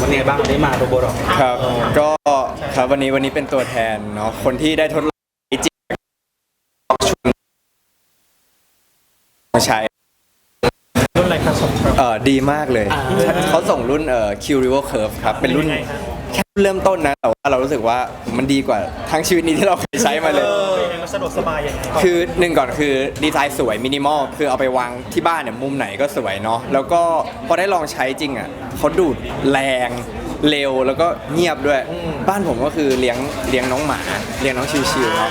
วันนี้บ้างได้มาโรโบร็อกครับ ก็ครับวันนี้วันนี้เป็นตัวแทนเนาะคนที่ได้ทดลองจริงชวนมาใช้รุ่นอะไรครับสมครับเออดีมากเลยอ่าเขาส่งรุ่นเอ่อ Q River Curve ครับ เป็นรุ่น แค่เริ่มต้นนะแต่ว่าเรารู้สึกว่ามันดีกว่าทั้งชีวิตนี้ที่เราเคยใช้มาเลย เป็นยังไงมันสะดวกสบายยังไงคือหนึ่งก่อนคือดีไซน์สวยมินิมอลคือเอาไปวางที่บ้านเนี่ยมุมไหนก็สวยเนาะแล้วก็พอได้ลองใช้จริงอะเขาดูดแรงเร็วแล้วก็เงียบด้วย บ้านผมก็คือเลี้ยงเลี้ยงน้องหมา เลี้ยงน้องชิวๆเนาะ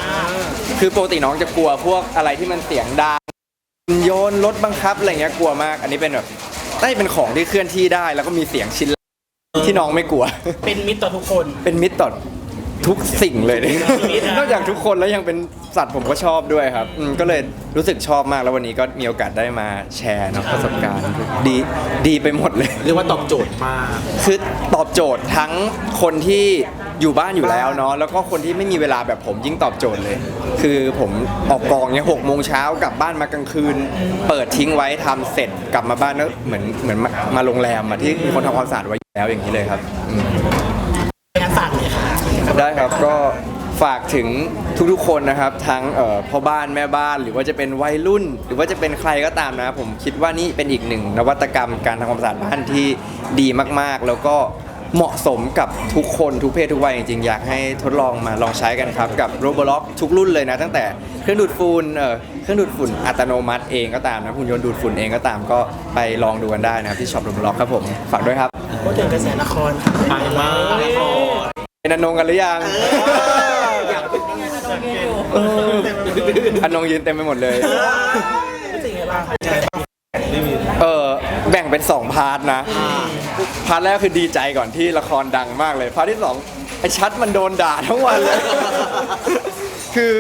คือปกติน้องจะกลัวพวกอะไรที่มันเสียงดังโยนรถบังคับอะไรเงี้ยกลัวมาก อันนี้เป็นแบบได้เป็นของที่เคลื่อนที่ได้ แล้วก็มีเสียงชิ้นเล็ก ที่น้องไม่กลัว เป็นมิตรต่อทุกคน เป็นมิตรต่อทุกสิ่งเลยมิตรอะนอกจากทุกคนแล้วยังเป็นสัตว์ผมก็ชอบด้วยครับอืมก็เลยรู้สึกชอบมากแล้ววันนี้ก็มีโอกาสได้มาแชร์เนอะประสบการณ์ดีดีไปหมดเลย เรียกว่าตอบโจทย์มาก คือตอบโจทย์ทั้งคนที่อยู่บ้านอยู่แล้วเนาะแล้วก็คนที่ไม่มีเวลาแบบผมยิ่งตอบโจทย์เลย คือผมออกกองเนี่ยหกโมงเช้ากลับบ้านมากลางคืน เปิดทิ้งไว้ทำเสร็จกลับมาบ้านแล้วเหมือนเหมือนมามาโรงแรมอะที่มีคนทำความสะอาดไว้อยู่ แล้วอย่างนี้เลยครับอืมงานฝากเลยค่ะได้ครับก็ฝากถึงทุกๆคนนะครับทั้งเอ่อพ่อบ้านแม่บ้านหรือว่าจะเป็นวัยรุ่น หรือว่าจะเป็นใครก็ตามนะ ผมคิดว่านี่เป็นอีกหนึ่งนวัตกรรมการทำความสะอาดบ้านที่ดีมากๆ แล้วก็เหมาะสมกับทุกคนทุกเพศทุกวัยจริงๆ อยากให้ทดลองมาลองใช้กันครับ กับ r o b o l o c ทุกรุ่นเลยนะ ตั้งแต่เครื่องดูดฝุ่นเอ่อเครื่องดูดฝุ่นอัตโนมัติเองก็ตามนะหุ่นยนต์ดูดฝุ่นเองก็ตามก็ไปลองดูกันได้นะครับที่ช็อป r o b o l o c ครับผมฝากด้วยครับ พูดถึงกระแสละครค่ะปังมากเป็นอนงกันหรือยังอยากเป็นเอออนงยืนเต็มไปหมดเลยรู้สึกยังไงบ้างคะเออแบ่งเป็น2พาร์ทนะ พาร์ทแรกคือดีใจก่อนที่ละครดังมากเลย พาร์ทที่2ไอชัดมันโดนด่าทั้งวันเลย คือ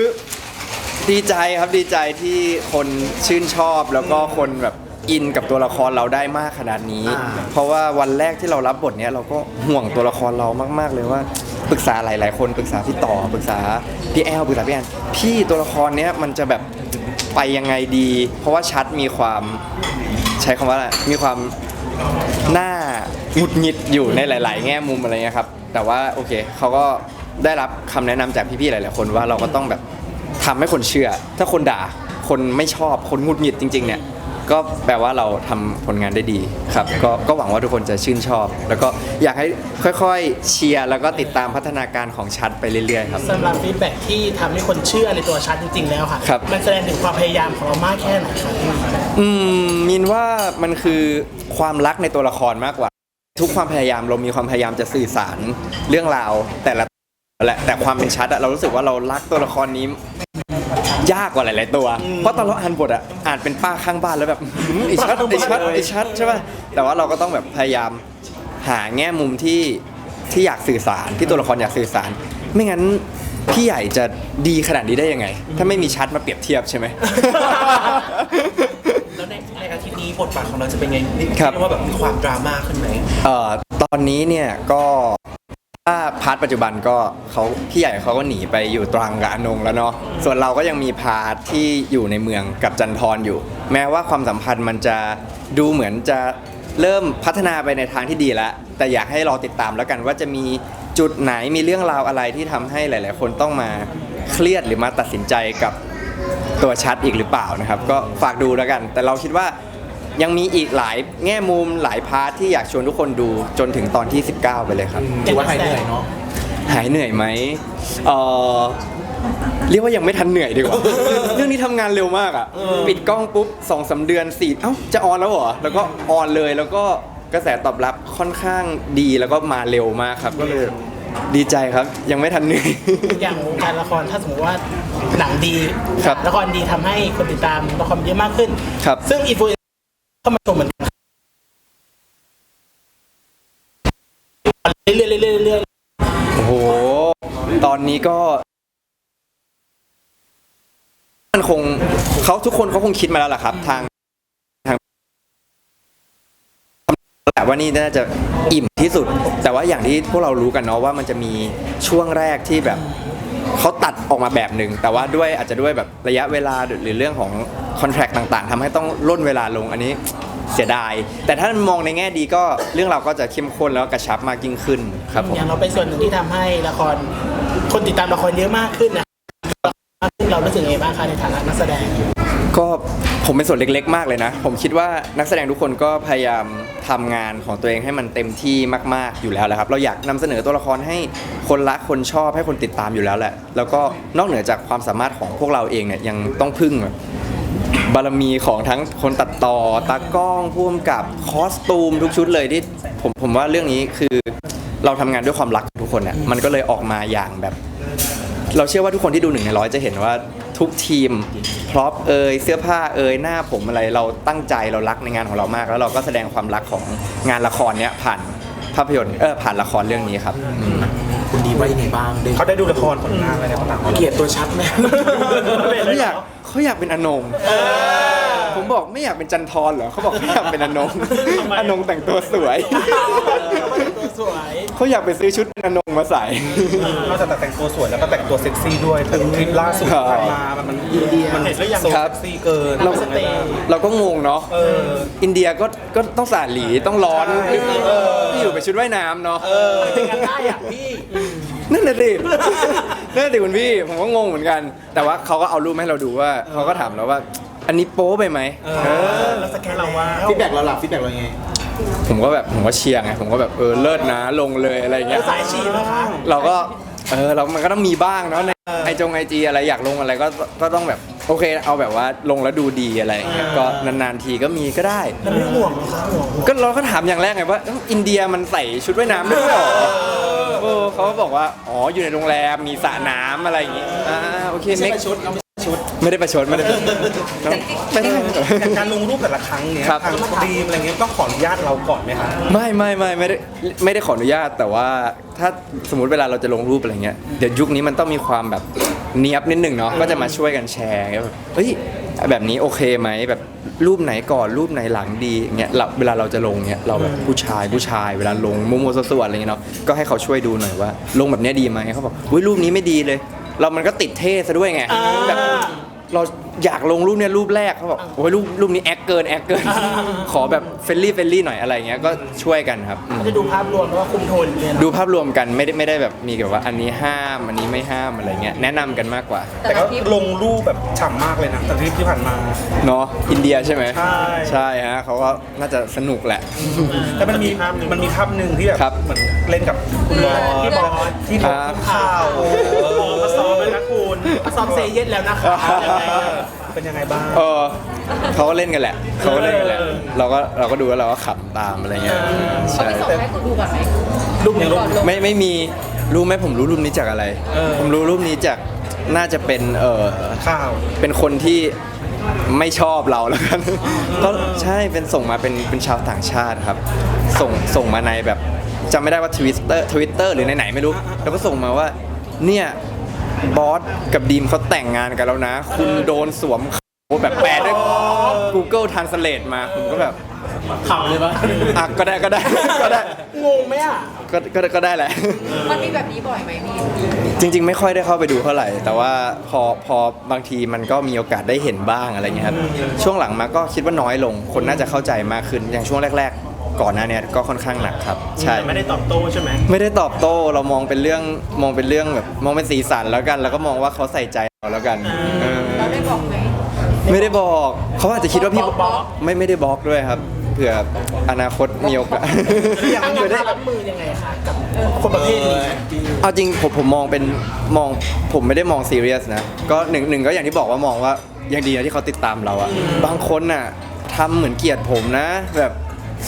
ดีใจครับดีใจที่คนชื่นชอบแล้วก็คนแบบ อินกับตัวละครเราได้มากขนาดนี้ เพราะว่าวันแรกที่เรารับบทเนี้ยเราก็ห่วงตัวละครเรามาก ๆ เลยว่าปรึกษาหลาย ๆ คนปรึกษาพี่ต่อปรึกษาพี่แอลปรึกษาพี่แอนพี่ตัวละครเนี้ยมันจะแบบไปยังไงดี เพราะว่าชัดมีความใช้คำว่าอะไรมีความหน้าหงุดหงิดอยู่ในหลาย ๆ แง่มุมอะไรเงี้ยครับ แต่ว่าโอเคเขาก็ได้รับคำแนะนำจากพี่ ๆ หลาย ๆ คนว่าเราก็ต้องแบบทำให้คนเชื่อ ถ้าคนด่าคนไม่ชอบคนหงุดหงิดจริง ๆ เนี่ย ก็แปลว่าเราทำผลงานได้ดีครับก็ก็หวังว่าทุกคนจะชื่นชอบ แล้วก็อยากให้ค่อยๆเชียร์แล้วก็ติดตามพัฒนาการของชัดไปเรื่อยๆครับ สำหรับฟีดแบ็กที่ทำให้คนเชื่อในตัวชัดจริง ๆ แล้วค่ะ ครับ มันแสดงถึงความพยายามของเรามากแค่ไหนคะอืมมินว่ามันคือความรักในตัวละครมากกว่า ทุกความพยายามเรามีความพยายามจะสื่อสารเรื่องราวแต่ละแหละแต่ความเป็นชัดอะเรารู้สึกว่าเรารักตัวละครนี้ ยากกว่าหลาย ๆ ตัว เพราะตอนเราอ่านบทอะอ่านเป็นป้าข้างบ้านแล้วแบบอื้อหือไอชัดไอชัดไอชัดใช่ป่ะแต่ว่าเราก็ต้องแบบพยายามหาแง่มุมที่ที่อยากสื่อสารที่ตัวละครอยากสื่อสาร ไม่งั้นพี่ใหญ่จะดีขนาดนี้ได้ยังไง ถ้าไม่มีชัดมาเปรียบเทียบใช่ไหม แล้วในในอาทิตย์นี้บทบาทของเราจะเป็นไงนี่ครับ เรียกว่าแบบมีความดราม่าขึ้นไหม เอ่อตอนนี้เนี่ยก็ ถ้าพาร์ทปัจจุบันก็เขาพี่ใหญ่เขาก็หนีไปอยู่ตรังกับอนงแล้วเนาะส่วนเราก็ยังมีพาร์ทที่อยู่ในเมืองกับจันทรอยู่ แม้ว่าความสัมพันธ์มันจะดูเหมือนจะเริ่มพัฒนาไปในทางที่ดีแล้ว แต่อยากให้รอติดตามแล้วกันว่าจะมีจุดไหนมีเรื่องราวอะไรที่ทำให้หลาย ๆ คนต้องมาเครียดหรือมาตัดสินใจกับตัวชัดอีกหรือเปล่านะครับ ก็ฝากดูแล้วกัน แต่เราคิดว่า ยังมีอีกหลายแง่มุมหลายพาร์ทที่อยากชวนทุกคนดูจนถึงตอนที่ 19 ไปเลยครับ ถือว่าหายเหนื่อยเนาะหายเหนื่อยไหมเออเรียกว่ายังไม่ทันเหนื่อยดีกว่า เรื่องนี้ทำงานเร็วมากอะ ปิดกล้องปุ๊บสองสาเดือนสี่เอ้าจะออนแล้วเหรอ แล้วก็ออนเลยแล้วก็กระแสตอบรับค่อนข้างดีแล้วก็มาเร็วมากครับก็เลยดีใจครับ ยังไม่ทันเหนื่อย อย่างวงการละครถ้าสมมติว่าหนังดี ครับละครดีทำให้คนติดตามละครเยอะมากขึ้น ครับ ซึ่งอีฟูเข้ามาชมเหมือนกันเรื่อยๆเรื่อยๆเรื่อยโอ้โห ตอนนี้ก็มันคงเขาทุกคนเขาคงคิดมาแล้วล่ะครับ ทางทางแต่ว่านี่น่าจะอิ่มที่สุด แต่ว่าอย่างที่พวกเรารู้กันเนาะว่ามันจะมีช่วงแรกที่แบบ เขาตัดออกมาแบบหนึ่งแต่ว่าด้วยอาจจะด้วยแบบระยะเวลาหรือเรื่องของคอนแท c t ต่างๆทำให้ต้องล่นเวลาลงอันนี้เสียดาย แต่ถ้ามองในแง่ดีก็เรื่องเราวก็จะเข้มข้นแล้วก็กระชับมากยิ่งขึ้นครับผมอย่างเราเป็นส่วนหนึ่งที่ทำให้ละครคนติดตามละครเยอะมากขึ้นนะเรารู้สึกยังไงบ้างคะในฐานะนักแสดง ก็ผมเป็นส่วนเล็กๆ มากเลยนะ ผมคิดว่านักแสดงทุกคนก็พยายาม ทำงานของตัวเองให้มันเต็มที่มากๆอยู่แล้วแหละครับ เราอยากนำเสนอตัวละครให้คนรักคนชอบให้คนติดตามอยู่แล้วแหละ แล้วก็นอกเหนือจากความสามารถของพวกเราเองเนี่ยยังต้องพึ่งบารมีของทั้งคนตัดต่อตากล้องพ่วงกับคอสตูมทุกชุดเลยที่ผมผมว่าเรื่องนี้คือเราทำงานด้วยความรักทุกคนเนี่ยมันก็เลยออกมาอย่างแบบ เราเชื่อว่าทุกคนที่ดูหนึ่งในร้อยจะเห็นว่า ทุกทีมพร็อพเอยเสื้อผ้าเอยหน้าผมอะไรเราตั้งใจเรารักในงานของเรามาก แล้วเราก็แสดงความรักของงานละครเนี้ยผ่านภาพยนตร์เออผ่านละครเรื่องนี้ครับอืม คุณดีว่ายังไงบ้างได้เขาได้ดูละครผลงานอะไรบ้างเกลียดตัวชัดไหม เขาอยากเขาอยากเป็นอนง ผมบอกไม่อยากเป็นจันทรเหรอเขาบอกเขาอยากเป็นอนงอนงแต่งตัวสวยตัวสวยเขาอยากไปซื้อชุดเป็นอนงมาใส่นอกจากแต่งตัวสวยแล้วก็แต่งตัวเซ็กซี่ด้วยแต่คลิปล่าสุดครับผ่านมามันมันมันเห็นแล้วยังโซครับเซ็กซี่เกินเราสเตย์เราก็งงเนาะเอออินเดียก็ก็ต้องสาดหลีต้องร้อนพี่อยู่ไปชุดว่ายน้ำเนาะเป็นกันได้อะพี่นั่นน่ะสินั่นน่ะสิคุณพี่ ผมก็งงเหมือนกัน แต่ว่าเขาก็เอารูปมาให้เราดูว่าเขาก็ถามเราว่า อันนี้โป๊ไปไหมเออเราสแกนเราว่าฟีดแบ็กเราหลับฟีดแบ็กเราไงผมก็แบบผมก็เชียร์ไงผมก็แบบเออเลิศนะลงเลยอะไรเงี้ยสายชีพนะคะเราก็เออเรามันก็ต้องมีบ้างเนาะในไอจงไอจีอะไรอยากลงอะไรก็ก็ต้องแบบโอเคเอาแบบว่าลงแล้วดูดีอะไรอย่างเงี้ยก็นานๆทีก็มีก็ได้แล้วไม่ห่วงเหรอคะห่วงก็เราก็ถามอย่างแรกไงว่าเอ้าอินเดียมันใส่ชุดว่ายน้ำด้วยเหรอเออเขาก็บอกว่า อ๋อ อยู่ในโรงแรมมีสระน้ำอะไรอย่างงี้อ่าโอเคไม่เน็กใช่ชุดเราไม่ใช่ชุดไม่ได้ประชดไม่ได้ประชดไม่ได้อย่างการลงรูปแต่ละครั้งเนี่ยครับ ทางดีมอะไรเงี้ยต้องขออนุญาตเราก่อนไหมคะไม่ไม่ไม่ไม่ได้ไม่ได้ขออนุญาตแต่ว่าถ้าสมมติเวลาเราจะลงรูปอะไรเงี้ยเดี๋ยวยุคนี้มันต้องมีความแบบเนียบนิดหนึ่งเนาะก็จะมาช่วยกันแชร์แบบเฮ้ยแบบนี้โอเคไหมแบบรูปไหนก่อนรูปไหนหลังดีอย่างเงี้ยเราเวลาเราจะลงเงี้ยเราแบบผู้ชายผู้ชาย เวลาลงมุมสวดๆอะไรเงี้ยเนาะก็ให้เขาช่วยดูหน่อยว่า ลงแบบเนี้ยดีไหมเขาบอกอุ้ยรูปนี้ไม่ดีเลย เรามันก็ติดเท่ซะด้วยไงแบบเราอยากลงรูปเนี้ยรูปแรกเขาบอกโอ้ยรูปรูปนี้แอคเกินแอคเกินขอแบบเฟรนลี่เฟรนลี่หน่อยอะไรเงี้ยก็ช่วยกันครับอืมจะดูภาพรวมว่าคุมโทนเนี่ยดูภาพรวมกันไม่ได้ไม่ได้แบบมีแบบว่าอันนี้ห้ามอันนี้ไม่ห้ามอะไรเงี้ยแนะนำกันมากกว่าแต่ก็ลงรูปแบบฉ่ำมากเลยนะแต่ทริปที่ผ่านมา เนาะอินเดียใช่ไหมใช่ ใช่ฮะเขาก็น่าจะสนุกแหละ แต่มันมีมันมีภาพหนึ่งที่แบบครับเหมือนเล่นกับคุณบอลพี่บอลที่ลงครับข้าวโอ้โหมาซ้อ ซ้อมเซเย็นแล้วนะคะเป็นยังไงบ้าง เออเขาก็เล่นกันแหละเขาก็เล่นกันแหละ เราก็เราก็ดูแล้วเราก็ขำตามอะไรเงี้ยเขาใช่ไปส่งให้คุณดูก่อนไหมรูปยังรูปก่อนลงไม่ไม่มีรู้ไหมผมรู้รูปนี้จากอะไรเออผมรู้รูปนี้จากน่าจะเป็นเออข้าวเป็นคนที่ไม่ชอบเราแล้วกันก็ใช่เป็นส่งมาเป็นเป็นชาวต่างชาติครับ ส่งส่งมาในแบบจำไม่ได้ว่าทวิตเตอร์ทวิตเตอร์หรือไหนๆไม่รู้ แล้วก็ส่งมาว่าเนี่ย บอสกับดีมเขาแต่งงานกันแล้วนะ คุณโดนสวมเขาแบบแปลด้วย Google Translate มาผมก็แบบขำเลยปะอะก็ได้ก็ได้ก็ได้งงไหมอะก็ก็ก็ได้แหละ มันมีแบบนี้บ่อยไหมพี่จริง ๆ ไม่ค่อยได้เข้าไปดูเท่าไหร่ แต่ว่าพอพอบางทีมันก็มีโอกาสได้เห็นบ้างอะไรเงี้ยครับช่วงหลังมาก็คิดว่าน้อยลง คนน่าจะเข้าใจมากขึ้นอย่างช่วงแรก ๆ ก่อนหน้าเนี้ก็ค่อนข้างหนักครับ ใช่ไม่ได้ตอบโต้ใช่ไหมไม่ได้ตอบโต้เรามองเป็นเรื่องมองเป็นเรื่องแบบมองเป็นสีสันแล้วกัน แล้วก็มองว่าเขาใส่ใจเราแล้วกันเออเราได้บอกไหมไม่ได้บอกเขาอาจจะคิดว่าพี่บล็อกบล็อกไม่ไม่ได้บล็อกด้วยครับเผื่ออนาคตมีโอกาสทางการรับมือยังไงคะกับคนประเภทนี้เอาจริงผมผมมองเป็นมองผมไม่ได้มองซีเรียสนะ ก็หนึ่งหนึ่งก็อย่างที่บอกว่ามองว่ายังดีนะที่เขาติดตามเราอะบางคนน่ะทำเหมือนเกลียดผมนะ แบบ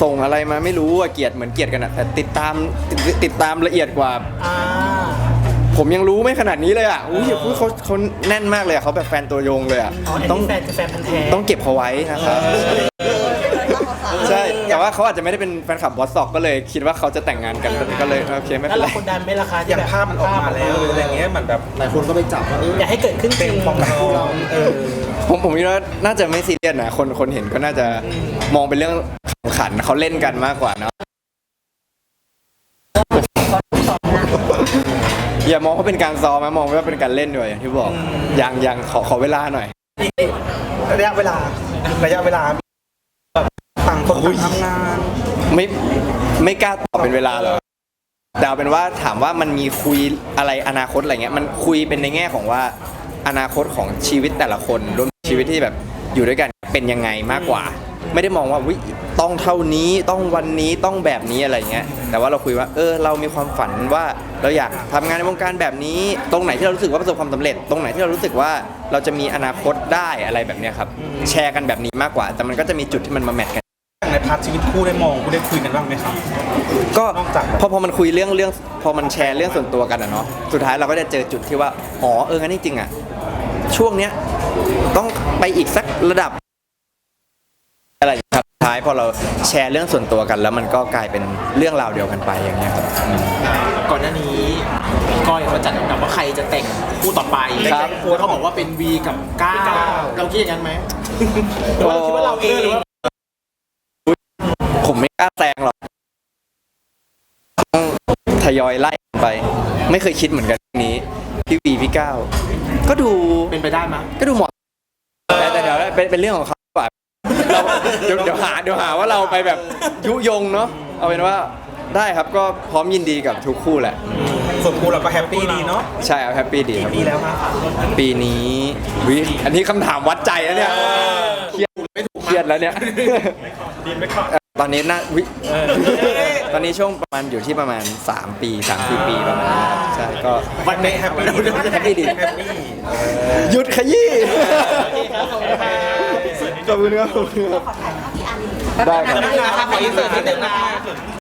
ส่งอะไรมาไม่รู้อะเกลียดเหมือนเกลียดกันอะแต่ติดตามติดติดตามละเอียดกว่า อ่า ผมยังรู้ไม่ขนาดนี้เลยอะอุ้ยอุ๊ยเขาเขาแน่นมากเลยอะเขาแบบแฟนตัวยงเลยอะอ๋อต้องแฟนคือแฟนพันธ์แท้ต้องเก็บเขาไว้นะครับใช่แต่ว่าเขาอาจจะไม่ได้เป็นแฟนคลับบอสซอกก็เลย คิดว่าเขาจะแต่งงานกันก็เลยโอเคไม่แล้เป็วนไรเรากดดันไหมล่ะคะอที่ย่างแบบภาพมันออกมาแล้วหรืออะไรเงี้ยเหมือนแบบหลายคนก็ไปจับว่าเอออยากให้เกิดขึ้นจเต็ริมง ฟองเราเออ ผมผมคิดว่าน่าจะไม่ซีเรียสนะคนคนเห็นก็น่าจะมองเป็นเรื่องขำขันเขาเล่นกันมากกว่าเนาะอย่ามองว่าเป็นการซ้อมนะมองว่าเป็นการเล่นด้วยอย่างที่บอกยังยังขอขอเวลาหน่อย ระยะเวลาระยะเวลาแบบต่างคนต่างทำงานไม่ไม่กล้าตอบเป็นเวลาหรอกแต่เอาเป็นว่าถามว่ามันมีคุยอะไรอนาคตอะไรเงี้ย มันคุยเป็นในแง่ของว่า อนาคตของชีวิตแต่ละคนรวมถึงชีวิตที่แบบอยู่ด้วยกันเป็นยังไงมากกว่า ไม่ได้มองว่าวิต้องเท่านี้ต้องวันนี้ต้องแบบนี้อะไรเงี้ยแต่ว่าเราคุยว่าเออเรามีความฝันว่าเราอยากทำงานในวงการแบบนี้ ตรงไหนที่เรารู้สึกว่าประสบความสำเร็จ ตรงไหนที่เรารู้สึกว่าเราจะมีอนาคตได้อะไรแบบเนี้ยครับแชร์กันแบบนี้มากกว่า แต่มันก็จะมีจุดที่มันมาแมทกัน ในพาร์ทชีวิตคู่ได้มองคู่ได้คุยกันบ้างไหมครับ ก็นอกจากแบบพอพอมันคุยเรื่องเรื่องพอมันแชร์เรื่องส่วนตัวกันอะเนาะสุดท้ายเราก็จะเจอจุดที่ว่าอ๋อเอองั้นจริงๆอะ ช่วงเนี้ยต้องไปอีกสักระดับ อะไรอย่างเงี้ยครับสุดท้ายพอเราแชร์เรื่องส่วนตัวกัน แล้วมันก็กลายเป็นเรื่องราวเดียวกันไปอย่างเงี้ยครับอืม ก่อนหน้านี้พี่ก้อยเขาจัดอันดับว่าใครจะแต่งคู่ต่อไปครับ แล้วเขาบอกว่าเป็นวีกับก้าวเราคิดอย่างนั้นไหมหรือว่าเราคิดว่าเราเองผมไม่กล้าแซงหรอกต้องทยอยไล่ไป ไม่เคยคิดเหมือนกันเรื่องนี้ พี่วีพี่ก้าวก็ดูเป็นไปได้ไหมยก็ดูเหมาะแต่แต่เดี๋ยวเป็นเป็นเรื่องของเขาดีกว่าเราเดี๋ยวเดี๋ยวหาเดี๋ยวหาว่าเราไปแบบยุยงเนาะเอาเป็นว่าได้ครับก็พร้อมยินดีกับทุกคู่แหละ ส่วนคู่เราก็แฮปปี้ดีเนาะใช่ครับแฮปปี้ดีครับดีแล้วนะปีนี้วิอันนี้คำถามวัดใจแล้วเนี่ยเครียดเครียดแล้วเนี่ย ดีไหมครับตอนนี้น่าวิ ตอนนี้ช่วงประมาณอยู่ที่ประมาณ 3 ปี3 4ปีประมาณนี้ครับใช่ก็วันนี้แฮปปี้แฮปปี้ดีแฮปปี้หยุดขยี้ครับขอบคุณครับขอบคุณครับ ขอบคุณครับได้ครับ ขออินเสิร์ตนิดนึงนะ